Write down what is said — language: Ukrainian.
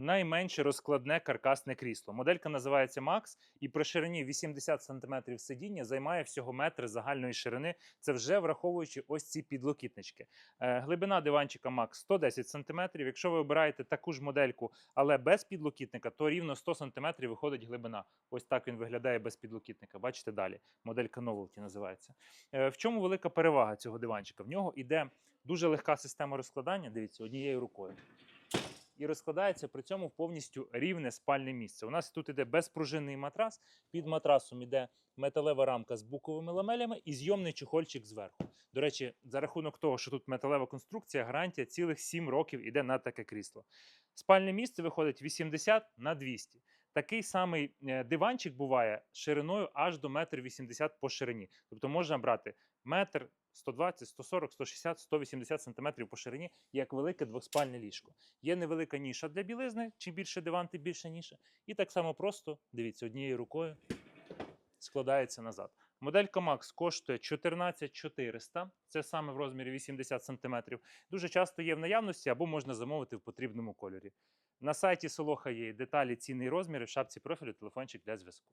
найменше розкладне каркасне крісло. Моделька називається Max і при ширині 80 см сидіння займає всього метр загальної ширини. Це вже враховуючи ось ці підлокітнички. Е, Глибина диванчика Max 110 см. Якщо ви обираєте таку ж модельку, але без підлокітника, то рівно 100 см виходить глибина. Ось так він виглядає без підлокітника. Бачите далі. Моделька Novelty називається. Е, В чому велика перевага цього диванчика? В нього йде дуже легка система розкладання. Дивіться, однією рукою. І розкладається при цьому повністю рівне спальне місце. У нас тут іде безпружинний матрас. Під матрасом іде металева рамка з буковими ламелями і зйомний чохольчик зверху. До речі, за рахунок того, що тут металева конструкція, гарантія цілих 7 років іде на таке крісло. Спальне місце виходить 80 на 200. Такий самий е, диванчик буває шириною аж до 1,80 м по ширині. Тобто можна брати метр 120, 140, 160, 180 см по ширині, як велике двоспальне ліжко. Є невелика ніша для білизни, чим більше диван, тим більше ніша. І так само просто, дивіться, однією рукою складається назад. Моделька Max коштує 14400, це саме в розмірі 80 см. Дуже часто є в наявності або можна замовити в потрібному кольорі. На сайті Солоха є деталі, ціни і розміри в шапці профілю, телефончик для зв'язку.